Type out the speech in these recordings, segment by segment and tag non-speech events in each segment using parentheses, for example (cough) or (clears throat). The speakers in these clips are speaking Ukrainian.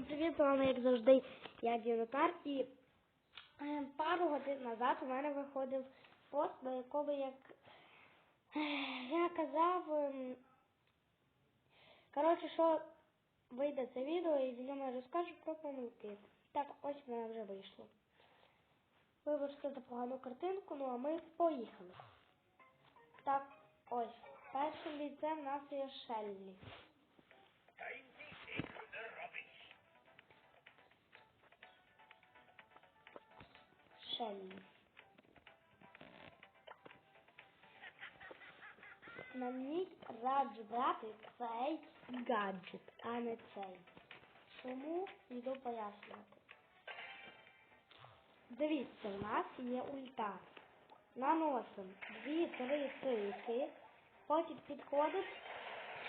Всім привіт, з вами як завжди я Дінотар і е, пару годин назад у мене виходив пост, на якому як е, я казав, ем, коротше, що вийде це відео і в ньому я розкажу про помилки. Так, ось в мене вже вийшло. Вибачте за погану картинку, ну а ми поїхали. Так, ось. Першим бійцем в нас є Шеллі. Шеллі. На ній раджу брати цей гаджет, а не цей. Чому йду пояснювати? Дивіться, у нас є ульта. Наносимо дві-три тики, потім підходить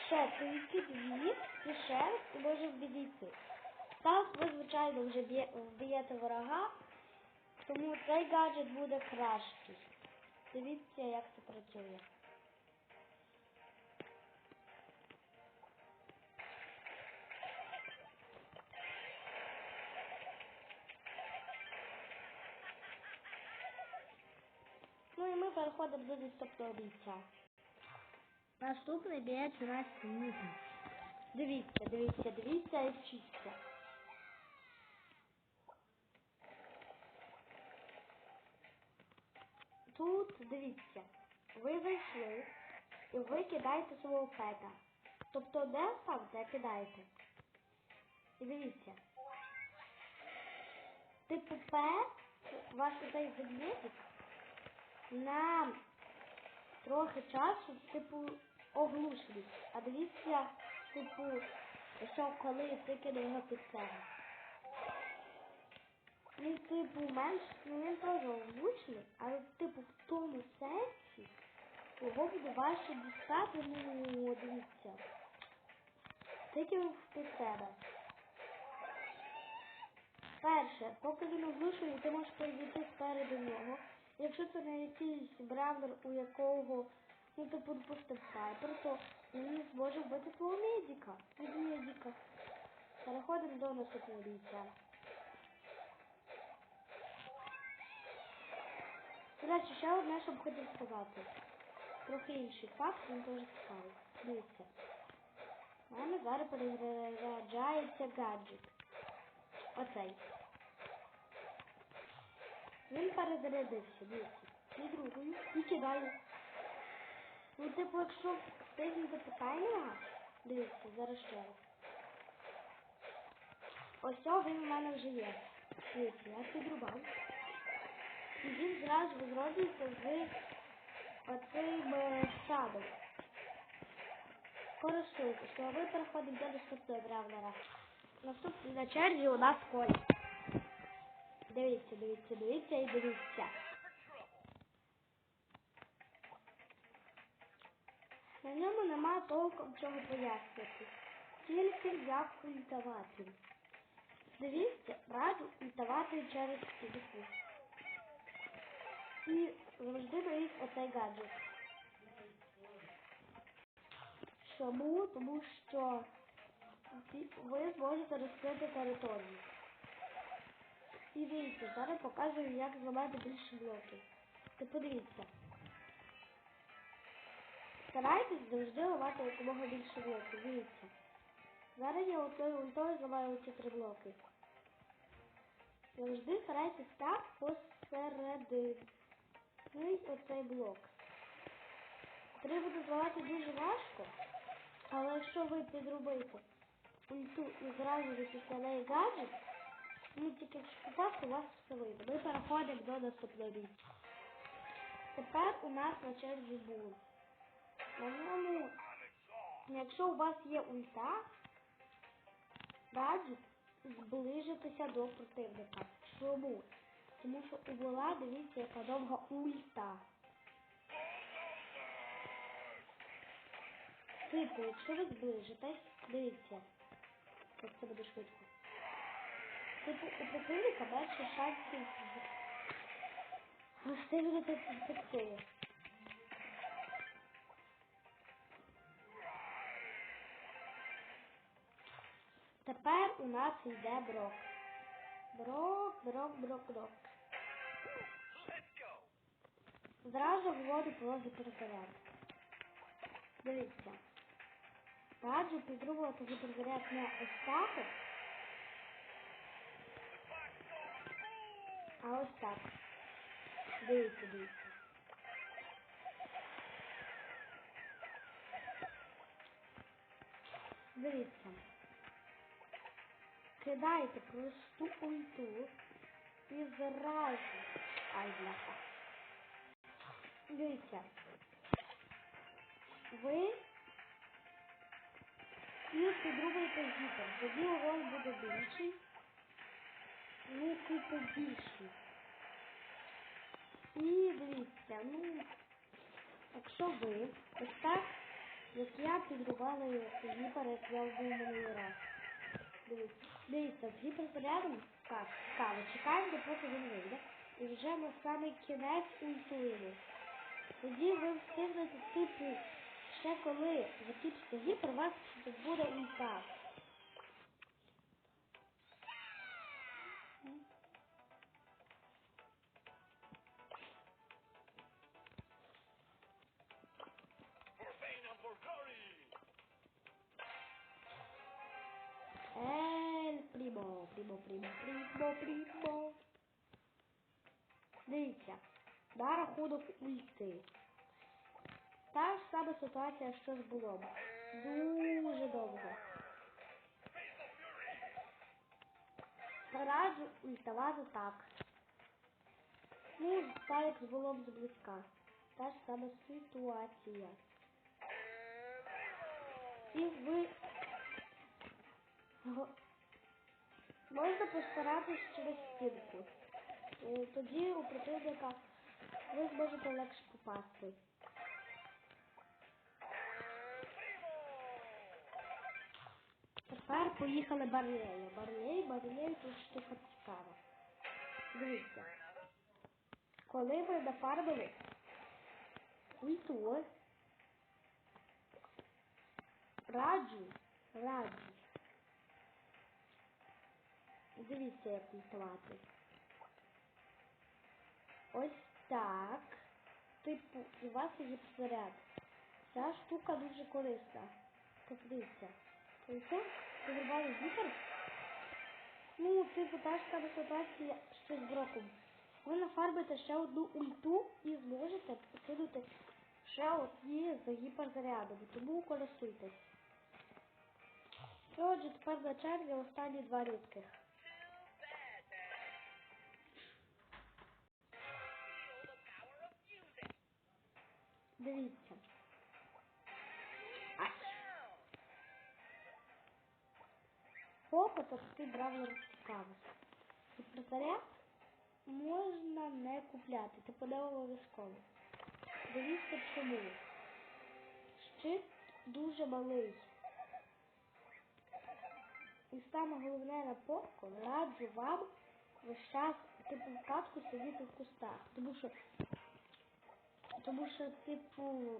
ще тики, дві, і ще раз, і може вбідійти. Так ви, звичайно, вже б'є- вб'єте ворога, тому цей гаджет буде кращий. Дивіться, як це працює. Ну і ми переходимо до наступного бійця. Наступний бієць у нас Ніка. Дивіться, дивіться, дивіться і вчіться. Тут дивіться, ви зайшли і ви кидаєте свого пета. Тобто де ставте, кидаєте. І дивіться. Типу пет, ваш цей ведмедик, на трохи часу, типу, оглушить. А дивіться, типу, що коли ти викине його під себе. Він, типу, менш, він теж оглушений, але, типу, в тому сенсі його буде важче дістати, ну, дивіться. Тільки під себе. Перше, поки він оглушений, ти можеш підійти спереду нього. Якщо це не якийсь бравлер, у якого, ну типу, допустим, снайпер, то він не зможе вбити твого медика. Від медика. Переходимо до наступного бійця. До ще одне, що б хотів сказати. Трохи інший факт, він дуже цікавий. Дивіться. У мене зараз перезаряджається гаджет. Оцей. Він перезарядився, дивіться. І другою. І кидаю. Ну, типу, якщо стигнути по таймера, дивіться, зараз ще раз. Ось він в мене вже є. Дивіться, я підрубав. І він зразу возродиться з оцим садом. Користуйтесь, а ви переходимо до наступного бравлера. Наступний на черзі у нас Коля. Дивіться, дивіться, дивіться і дивіться. На ньому нема толком чого пояснити. Тільки як ультавати. Дивіться, раджу ультавати через телефон. І завжди беріть оцей гаджет. Чому? Тому що ви зможете розкрити територію. І дивіться, зараз показую, як зламати більше блоків. Ти подивіться. Старайтесь завжди ламати якомога більше блоків. Дивіться. Зараз я оцею ультою зламаю ці три блоки. Завжди старайтесь так посередині оцей блок. Три буде дуже важко, але якщо ви підробите ульту і зразу же після гаджет, Ну, тільки якщо попасти, у вас все вийде. Ми переходимо до наступного бійця. Тепер у нас на черзі бул. На ньому, якщо у вас є ульта, раджу зближитися до противника. Чому? Тому що у була, дивіться, яка довга ульта. Типу, якщо ви зближитесь, дивіться, як це буде швидко. Типу, у противника більше шансів встигнути втекти. Тепер у нас йде брок. Брок, брок, брок, брок. Зразу говорю про гіперзаряд. Дивіться. Раджу підробувати гіперзаряд не ось так, а ось так. Дивіться, дивіться. Дивіться. Кидайте просту ульту і зразу. Ай, бляха. Дивіться. Ви і підрубуєте гіпер. Тоді урон буде більший. Ну, типу більший. І дивіться, ну, якщо ви ось так, як я підрубала гіпер, як я вбив минулий раз. Дивіться, дивіться, з так, цікаво, чекаємо, поки він вийде. І вже на самий кінець ультуємо. Тоді ви встигнете, типу, ще коли закінчиться гіпер, у вас буде ульта. Ель прімо, прімо, прімо, прімо, прімо. Дивіться, на рахунок ульти. Та ж сама ситуація, що ж було. Дуже довго. Раджу ультавати так. Ну, так як було б зблизька. Та ж сама ситуація. І ви Можна постаратись через стінку. Е, Тоді у противника ви зможете легше попасти. Тепер поїхали бар'єри. Бар'єри, бар'єри тут штука цікава. Дивіться. Коли ви нафармили ульту, раджу, раджу Дивіться, як ультувати. Ось так. Типу, у вас є заряд. Ця штука дуже корисна. Подивіться. Тобто, вирубали вітер. Ну, типу, та ж сама ситуація що з броком. Ви нафарбите ще одну ульту і зможете покинути ще одні за гіперзарядом. Тому користуйтесь. Отже, тепер на черзі останні два рідких. Дивіться. Ай. Опит ти бравлер цікавий. Секретаря можна не купляти, типу не обов'язково. Дивіться чому. Щит дуже малий. І саме головне на попку раджу вам весь час типу в катку сидіти в кустах. Тому що тому що, типу,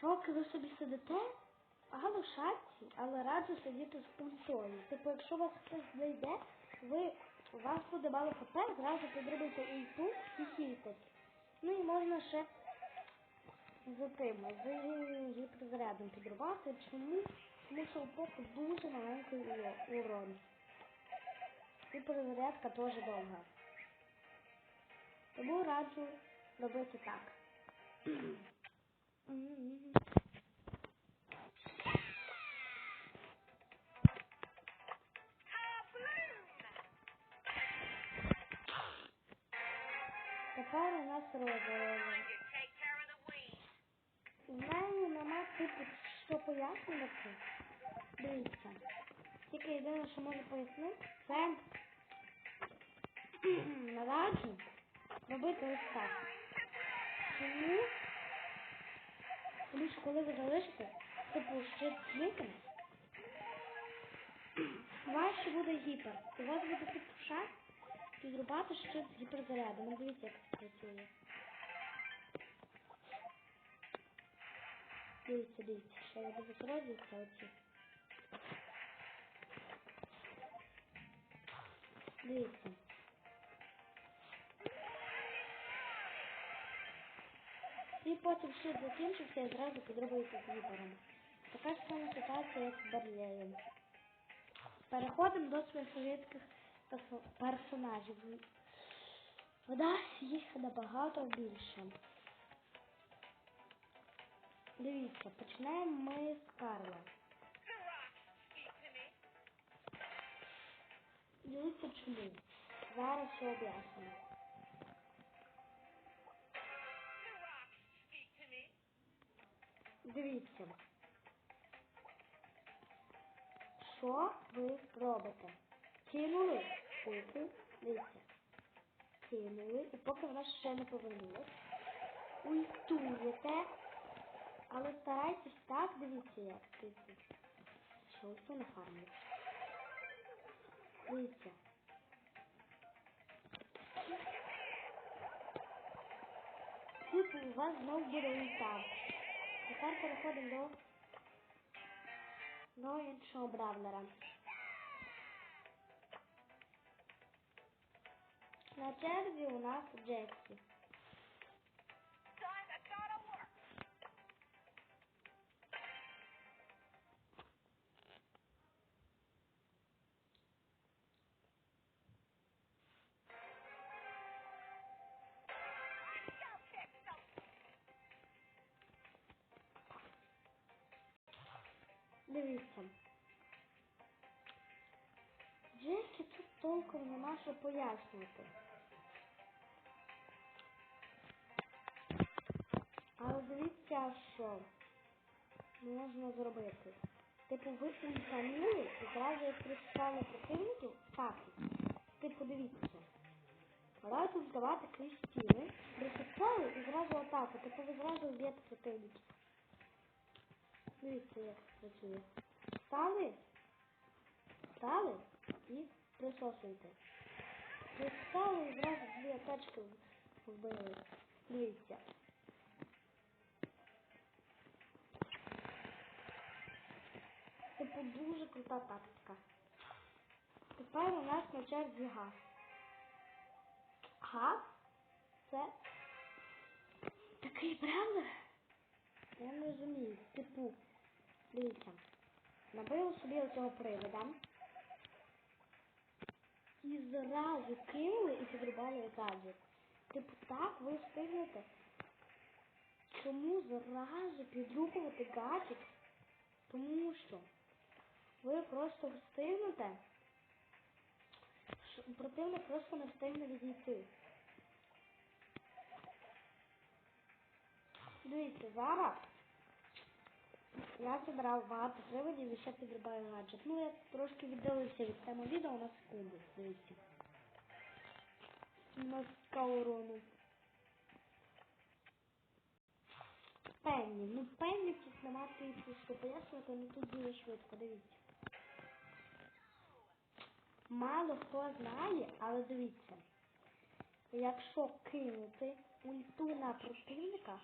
поки ви собі сидите, погано в шапці, але раджу сидіти з пультою. Типу, якщо вас хтось знайде, ви, у вас буде мало хп, зразу підробите ульту і хійтесь. Ну і можна ще з тим, з гіперзарядом підрубати. Чому? Тому що у поку дуже маленький уро- урон. Гіперзарядка теж довга. Тому раджу робити так. Тепер у нас розове. В мене нема типу, що пояснювати. Дивіться. Тільки єдине, що можу пояснити, це (clears throat) раджу робити ось так чому? Тому що коли ви залишите, типу ще звуками, у вас буде гіпер. У вас буде типу шар підрубати ще з гіперзарядом. Ну, дивіться, як це працює. Дивіться, дивіться, що я буду зробити оці. Дивіться. І потім щит закінчився і зразу підробився з вибором. Така ж сама ситуація, як з Барлеєм. Переходимо до своїх рідких персонажів. Нас їх набагато більше. Дивіться, починаємо ми з Карла. Дивіться чому. Зараз все об'ясню. Дивіться. Що ви робите? Кинули кульку, дивіться. Кинули, і поки вона ще не повернулась. Ультуєте, але старайтесь так, дивіться, як дивіться. Що ульту не фармить. Дивіться. Типу, у вас знов буде ульта. Тепер переходимо до, до іншого бравлера. На черзі у нас Джексі. Нема що пояснювати. Але дивіться, що можна зробити. Типу, ви ультанули і зразу як присутали противників, так. Типу, дивіться. Давайте здавати крізь стіни, присутали і зразу атаку. Типу ви зразу вб'єте противників. Дивіться, як працює. Стали, стали і присосуйте. Присосали і зразу дві атачки вбили. Дивіться. Типу дуже крута тактика. Тепер у нас на черзі газ. Газ це такий бравлер. Я не розумію. Типу, дивіться, набили собі оцього привода. І зразу кинули і підрубали тазик. Типу, так ви встигнете. Чому зразу підрубувати гаджет? Тому що ви просто встигнете. Противник просто не встигне відійти. Дивіться, зараз я забрав багато приводів і ще підрубаю гаджет. Ну, я трошки віддалився від теми відео на секунду. Дивіться. На скаурону. Пенні. Ну, пенні тут нема типу, що пояснювати, ну тут дуже швидко, дивіться. Мало хто знає, але дивіться. Якщо кинути ульту на противника,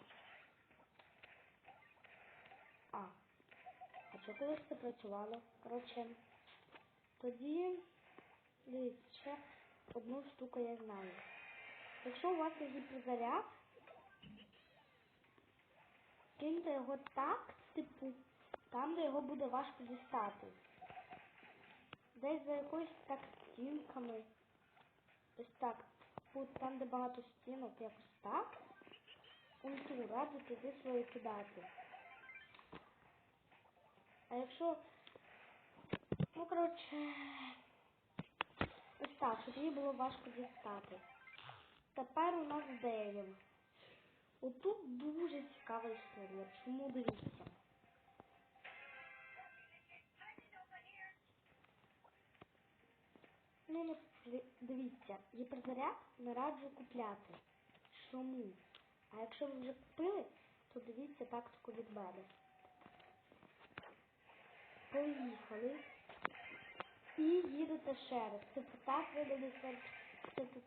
а. Що колись це працювало? Коротше, тоді дивіться, ще одну штуку я знаю. Якщо у вас є гіперзаряд, киньте його так, типу, там, де його буде важко дістати. Десь за якоюсь так стінками. Ось так. Там, де багато стінок, якось так. Ульту раджу туди свою кидати. А якщо... Ну, коротше... Ось так, щоб її було важко дістати. Тепер у нас Девін. Отут дуже цікава історія. Чому дивіться? Ну, ну, диві- дивіться, гіперзаряд не раджу купляти. Чому? А якщо ви вже купили, то дивіться тактику від мене. Поїхали. І їдете ще раз. Типу так ви донесете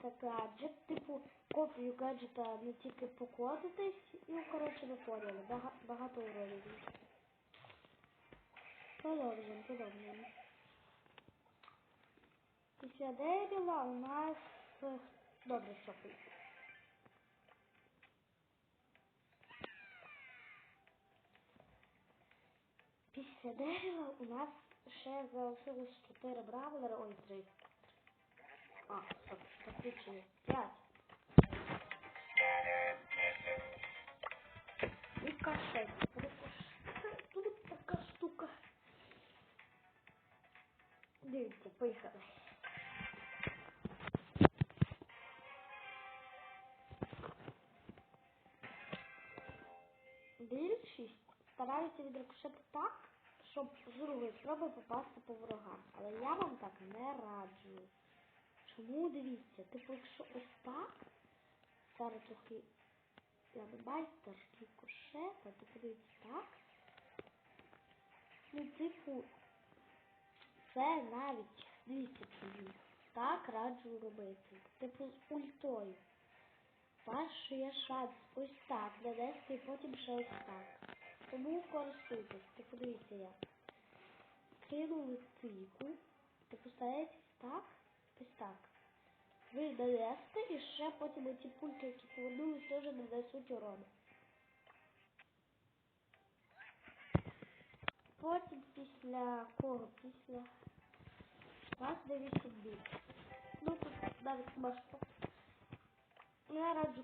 так гаджет, типу копію гаджета не тільки покотитесь і, коротше, ви поняли. Бага- багато уроків. Продовжуємо, продовжуємо. Після дерева у нас е, добре, що Після дерева у нас ще залишилось 4 бравлера, ой, 3. А, стоп, закручую. 5. І кашель. Тут така штука. Дивіться, поїхали. Більшість стараються відрикошити так, щоб з другої спроби попасти по ворогам. Але я вам так не раджу. Чому дивіться? Типу, якщо ось так, зараз трохи я не майстер рикошета, то подивіться так. Ну, типу, це навіть дивіться собі. Так раджу робити. Типу з ультою. Ваш є шанс ось так нанести і потім ще ось так. Тому користуйтесь. Типу дивіться як. Кинули тику. Типу ставите так, ось так. Ви нанесете і ще потім оці пульки, які повернулись, теж нанесуть урону. Потім після кого? Після вас 9 бій. Ну тут навіть можна. Не раджу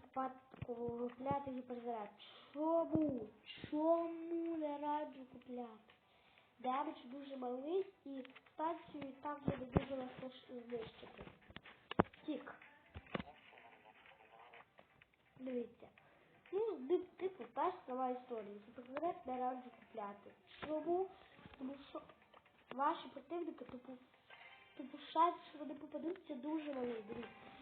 купляти гіперзаряд. Чому? Чому не раджу купляти? Демедж дуже малий і станцію так буде дуже легко знищити. Тік. Дивіться. Ну, типу, та ж сама історія. Гіперзаряд не раджу купляти. Чому? Тому що ваші противники, типу, типу шанс, що вони попадуться дуже малий. Дивіться.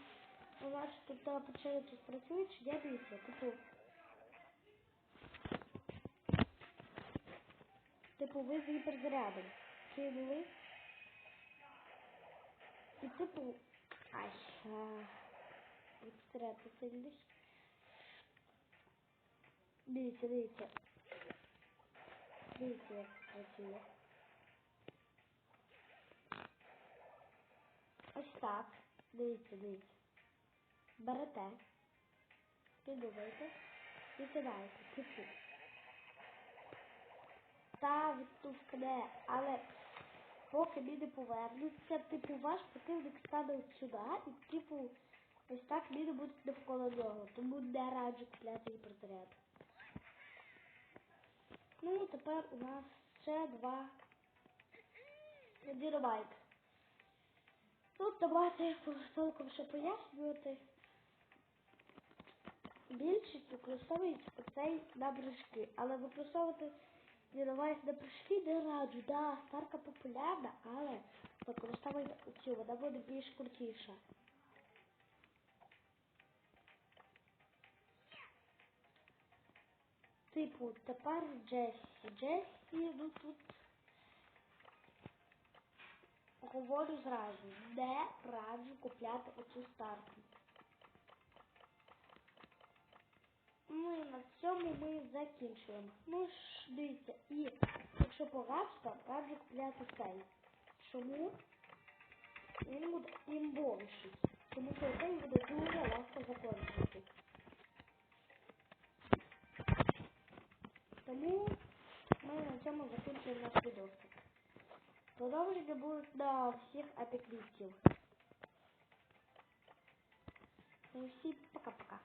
Ви бачите, тут почали тут працюють, чи я дивіться, типу. Типу, ви з гіперзарядом кинули. І типу. Ай, гіперзаряд посильний. Дивіться, дивіться. Дивіться, як працює. Ось так. Дивіться, дивіться. Берете. Підумайте. І кидаєте. Типу. Та відтускне, але поки міни повернуться, типу ваш противник стане сюди і типу ось так міни будуть навколо нього. Тому не раджу купляти гіперзаряд. Ну, тепер у нас ще два дінамайк. Тут давайте толком ще пояснювати. Більшість використовують оцей на брижки, але використовувати дінамайк на брижки не раджу. Да, старка популярна, але використовуйте оцю, вона буде більш крутіша. Типу, тепер Джесі. Джесі, ну тут говорю зразу, не раджу купляти оцю старку. Ну і на цьому ми закінчуємо. Ну ж, дивіться, і якщо погано, раджу купляти цей. Чому? Він буде імбовіший. Тому цей буде дуже легко закончити. Тому ми на цьому закінчуємо наш відосик. Продовження будуть на всіх епікліпсів. Ну, всім пока-пока.